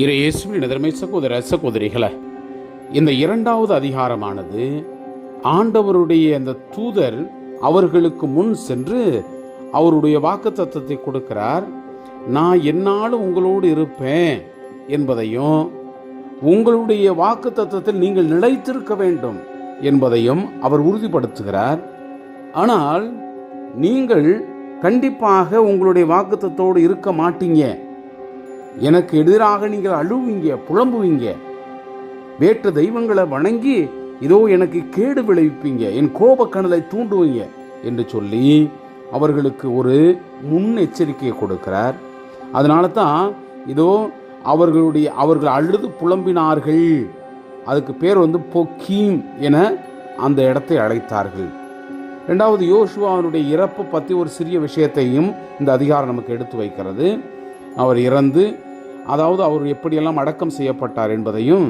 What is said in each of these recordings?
இரு இயேசுவின் எதிர்மை சகோதர சகோதரிகளை இந்த இரண்டாவது அதிகாரமானது ஆண்டவருடைய அந்த தூதர் அவர்களுக்கு முன் சென்று அவருடைய வாக்கு தத்துவத்தை கொடுக்கிறார். நான் என்னாலும் உங்களோடு இருப்பேன் என்பதையும் உங்களுடைய வாக்கு தத்துவத்தில் நீங்கள் நிலைத்திருக்க வேண்டும் என்பதையும் அவர் உறுதிப்படுத்துகிறார். ஆனால் நீங்கள் கண்டிப்பாக உங்களுடைய வாக்குத்தத்தோடு இருக்க மாட்டீங்க. எனக்கு எதிராக நீங்கள் அழுவீங்க புலம்புவீங்க. வேற்று தெய்வங்களை வணங்கி இதோ எனக்கு கேடு விளைவிப்பீங்க என் கோபக்கணலை தூண்டுவீங்க என்று சொல்லி அவர்களுக்கு ஒரு முன்னெச்சரிக்கையை கொடுக்கிறார். அதனால தான் இதோ அவர்களுடைய அவர்கள் அழுது புலம்பினார்கள். அதுக்கு பேர் வந்து பொக்கீம் என அந்த இடத்தை அழைத்தார்கள். ரெண்டாவது யோசுவாவினுடைய இறப்பு பற்றி ஒரு சிறிய விஷயத்தையும் இந்த அதிகாரம் நமக்கு எடுத்து வைக்கிறது. அவர் இறந்து அதாவது அவர் எப்படியெல்லாம் அடக்கம் செய்யப்பட்டார் என்பதையும்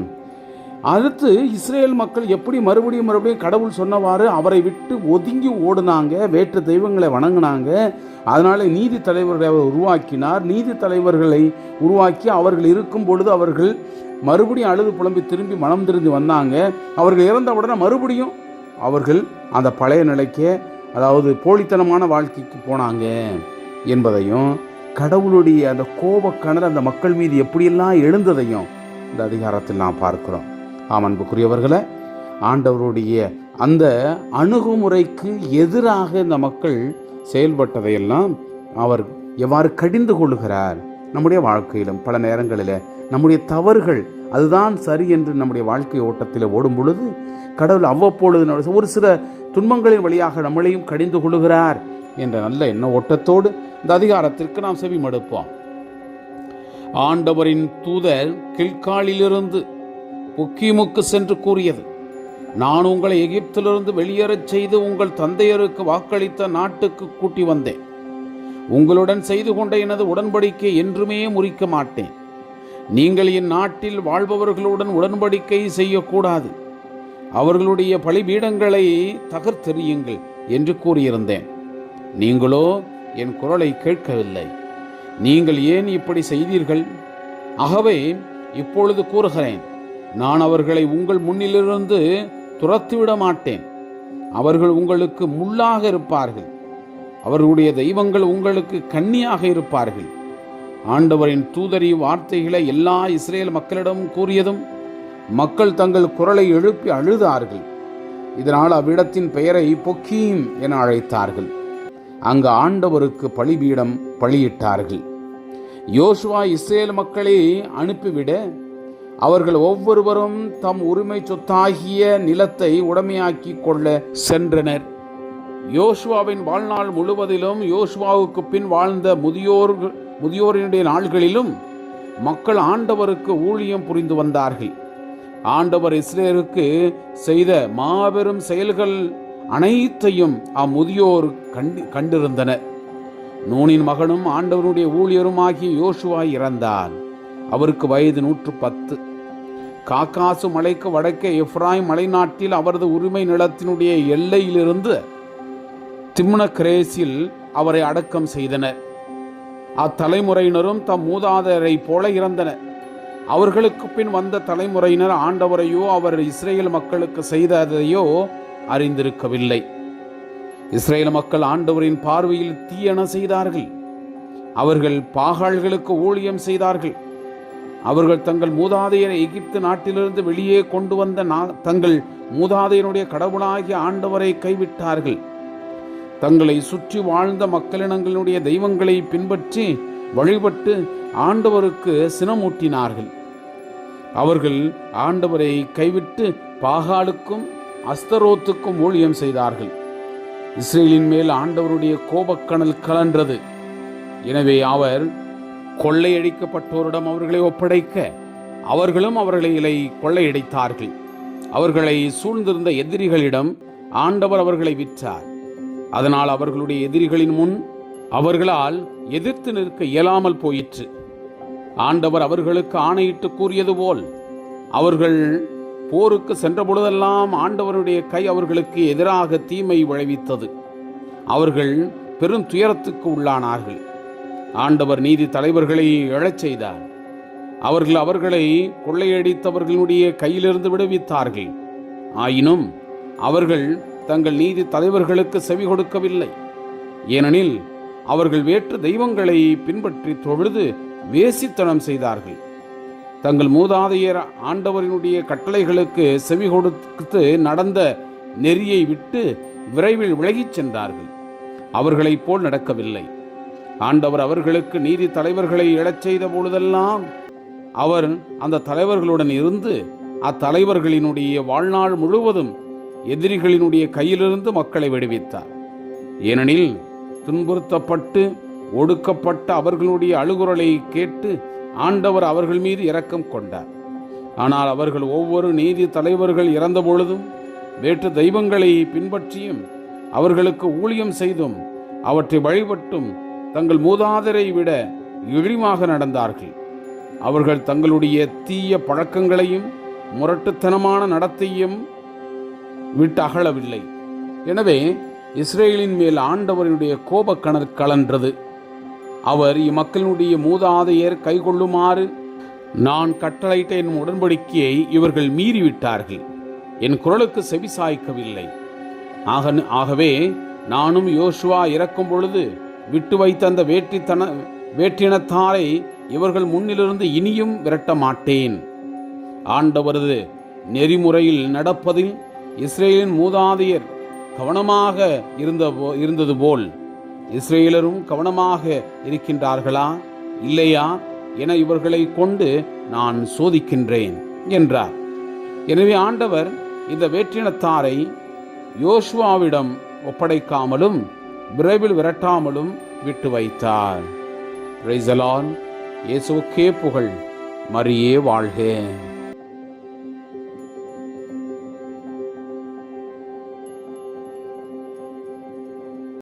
அடுத்து இஸ்ரேல் மக்கள் எப்படி மறுபடியும் மறுபடியும் கடவுள் சொன்னவாறு அவரை விட்டு ஒதுங்கி ஓடுனாங்க வேற்று தெய்வங்களை வணங்கினாங்க அதனால் நீதி தலைவர்களை அவர் உருவாக்கினார். நீதி தலைவர்களை உருவாக்கி அவர்கள் இருக்கும் பொழுது அவர்கள் மறுபடியும் அழுது புலம்பி திரும்பி மனம் திரும்பி வந்தாங்க. அவர்கள் இறந்த உடனே மறுபடியும் அவர்கள் அந்த பழைய நிலைக்கே அதாவது போலித்தனமான வாழ்க்கைக்கு போனாங்க என்பதையும் கடவுளுடைய அந்த கோபக்கணல் அந்த மக்கள் மீது எப்படியெல்லாம் எழுந்ததையும் இந்த அதிகாரத்தில் நாம் பார்க்கிறோம். ஆம் ஆண்டவருடைய அந்த அணுகுமுறைக்கு எதிராக இந்த மக்கள் செயல்பட்டதையெல்லாம் அவர் எவ்வாறு கடிந்து கொள்கிறார் நம்முடைய வாழ்க்கையிலும் பல நேரங்களில் நம்முடைய தவறுகள் அதுதான் சரி என்று நம்முடைய வாழ்க்கை ஓட்டத்தில் ஓடும் பொழுது கடவுள் அவ்வப்பொழுது ஒரு சில துன்பங்களின் வழியாக நம்மளையும் கடிந்து கொள்கிறார் என்ற நல்ல எண்ண ஓட்டத்தோடு இந்த அதிகாரத்திற்கு நாம் செவி மடுப்போம். ஆண்டவரின் தூதர் கில்காலிலிருந்து புக்கிமுக்கு சென்று கூறியது நான் உங்களை எகிப்திலிருந்து வெளியேறச் செய்து உங்கள் தந்தையருக்கு வாக்களித்த நாட்டுக்கு கூட்டி வந்தேன். உங்களுடன் செய்து கொண்ட எனது உடன்படிக்கை என்றுமே முறிக்க மாட்டேன். நீங்கள் என் நாட்டில் வாழ்பவர்களுடன் உடன்படிக்கை செய்யக்கூடாது. அவர்களுடைய பலிபீடங்களை தகர்த்தெறியுங்கள் என்று கூறியிருந்தேன். நீங்களோ என் குரலை கேட்கவில்லை. நீங்கள் ஏன் இப்படி செய்தீர்கள்? ஆகவே இப்பொழுது கூறுகிறேன் நான் அவர்களை உங்கள் முன்னிலிருந்து துரத்திவிட மாட்டேன். அவர்கள் உங்களுக்கு முள்ளாக இருப்பார்கள். அவர்களுடைய தெய்வங்கள் உங்களுக்கு கன்னியாக இருப்பார்கள். ஆண்டவரின் தூதரி வார்த்தைகளை எல்லா இஸ்ரேல் மக்களிடம் கூறியதும் மக்கள் தங்கள் குரலை எழுப்பி அழுதார்கள். இதனால் அவ்விடத்தின் பெயரை பொக்கீம் என அழைத்தார்கள். அங்கு ஆண்டவருக்கு பலிபீடம் பலியிட்டார்கள். யோசுவா இஸ்ரேல் மக்களை அனுப்பிவிட அவர்கள் ஒவ்வொருவரும் தம் உரிமை சொத்தாகிய நிலத்தை உடைமையாக்கி கொள்ள சென்றனர். யோசுவாவின் வாழ்நாள் முழுவதிலும் யோசுவாவுக்கு பின் வாழ்ந்த முதியோர் முதியோரினுடைய நாள்களிலும் மக்கள் ஆண்டவருக்கு ஊழியம் புரிந்து வந்தார்கள். ஆண்டவர் இஸ்ரேலுக்கு செய்த மாபெரும் செயல்கள் அனைத்தையும் அம்முதியோர் கண்டு கண்டிருந்தனர். நூனின் மகனும் ஊழியரும் ஆகிய யோசுவா இறந்தார் அவருக்கு வயது நூற்று பத்து காக்காசு மலைக்கு வடக்கே எஃப்ராய் மலைநாட்டில் அவரது உரிமை நிலத்தினுடைய எல்லையிலிருந்து திம்ன கிரேஸில் அவரை அடக்கம் செய்தனர். அத்தலைமுறையினரும் தம் மூதாதையரை போல இறந்தனர். அவர்களுக்கு பின் வந்த தலைமுறையினர் ஆண்டவரையோ அவர் இஸ்ரேல் மக்களுக்கு செய்ததையோ அறிந்திருக்கவில்லை. இஸ்ரேல் மக்கள் ஆண்டவரின் பார்வையில் தீயன செய்தார்கள். அவர்கள் பாகாள்களுக்கு ஊழியம் செய்தார்கள். அவர்கள் தங்கள் மூதாதையரை எகிப்து நாட்டிலிருந்து வெளியே கொண்டு வந்த நா- தங்கள் மூதாதையனுடைய கடவுளாகிய ஆண்டவரை கைவிட்டார்கள். தங்களை சுற்றி வாழ்ந்த மக்களினங்களுடைய தெய்வங்களை பின்பற்றி வழிபட்டு ஆண்டவருக்கு சினமூட்டினார்கள். அவர்கள் ஆண்டவரை கைவிட்டு பாகாலுக்கும் அஸ்தரோத்துக்கும் ஊழியம் செய்தார்கள். இஸ்ரேலின் மேல் ஆண்டவருடைய கோபக்கணல் கலன்றது. எனவே அவர் கொள்ளையடிக்கப்பட்டோரிடம் அவர்களை ஒப்படைக்க அவர்களும் அவர்களை கொள்ளையடித்தார்கள். அவர்களை சூழ்ந்திருந்த எதிரிகளிடம் ஆண்டவர் அவர்களை விற்றார். அதனால் அவர்களுடைய எதிரிகளின் முன் அவர்களால் எதிர்த்து நிற்க இயலாமல் போயிற்று. ஆண்டவர் அவர்களுக்கு ஆணையிட்டு கூறியது போல் அவர்கள் போருக்கு சென்ற பொழுதெல்லாம் ஆண்டவருடைய கை அவர்களுக்கு எதிராக தீமை விளைவித்தது. அவர்கள் பெரும் துயரத்துக்கு உள்ளானார்கள். ஆண்டவர் நீதி தலைவர்களை எழச் செய்தார். அவர்கள் அவர்களை கொள்ளையடித்தவர்களுடைய கையிலிருந்து விடுவித்தார்கள். ஆயினும் அவர்கள் தங்கள் நீதி தலைவர்களுக்கு செவி கொடுக்கவில்லை. ஏனெனில் அவர்கள் வேற்று தெய்வங்களை பின்பற்றி தொழுது வேசித்தனம் செய்தார்கள். தங்கள் மூதாதையர் ஆண்டவரினுடைய கட்டளைகளுக்கு செவி கொடுத்து நடந்த நெறியை விட்டு விரைவில் விலகிச் சென்றார்கள். அவர்களைப் போல் நடக்கவில்லை. ஆண்டவர் அவர்களுக்கு நீதி தலைவர்களை எழச் செய்த பொழுதெல்லாம் அவர் அந்த தலைவர்களுடன் இருந்து அத்தலைவர்களினுடைய வாழ்நாள் முழுவதும் எதிரிகளினுடைய கையிலிருந்து மக்களை விடுவித்தார். ஏனெனில் துன்புறுத்தப்பட்டு ஒடுக்கப்பட்ட அவர்களுடைய அழுகுரலை கேட்டு ஆண்டவர் அவர்கள் மீது இரக்கம் கொண்டார். ஆனால் அவர்கள் ஒவ்வொரு நீதி தலைவர்கள் இறந்த பொழுதும் வேற்று தெய்வங்களை பின்பற்றியும் அவர்களுக்கு ஊழியம் செய்தும் அவற்றை வழிபட்டும் தங்கள் மூதாதரை விட இழிவாக நடந்தார்கள். அவர்கள் தங்களுடைய தீய பழக்கங்களையும் முரட்டுத்தனமான நடத்தையும் விட்டு அகலவில்லை. எனவே இஸ்ரேலின் மேல் ஆண்டவரினுடைய கோபக்கணர் கலன்றது. அவர் இம்மக்களுடைய மூதாதையர் கைகொள்ளுமாறு நான் கட்டளையிட்ட என் உடன்படிக்கையை இவர்கள் மீறிவிட்டார்கள். என் குரலுக்கு செவிசாய்க்கவில்லை ஆக ஆகவே நானும் யோசுவா இறக்கும் பொழுது விட்டு வைத்த அந்த வேற்றித்தன வேற்றினத்தாரை இவர்கள் முன்னிலிருந்து இனியும் விரட்ட மாட்டேன். ஆண்டவரது நெறிமுறையில் நடப்பதில் இஸ்ரேலின் மூதாதையர் கவனமாக இருந்த போ- இருந்தது போல் இஸ்ரேலரும் கவனமாக இருக்கின்றார்களா? இல்லையா? என இவர்களை கொண்டு நான் சோதிக்கின்றேன் என்றார். எனவே ஆண்டவர் இந்த வேற்றினத்தாரை யோசுவாவிடம் ஒப்படைக்காமலும் விரைவில் விரட்டாமலும் விட்டு வைத்தார். இயேசுக்கே புகழ். மரியே வாழ்க.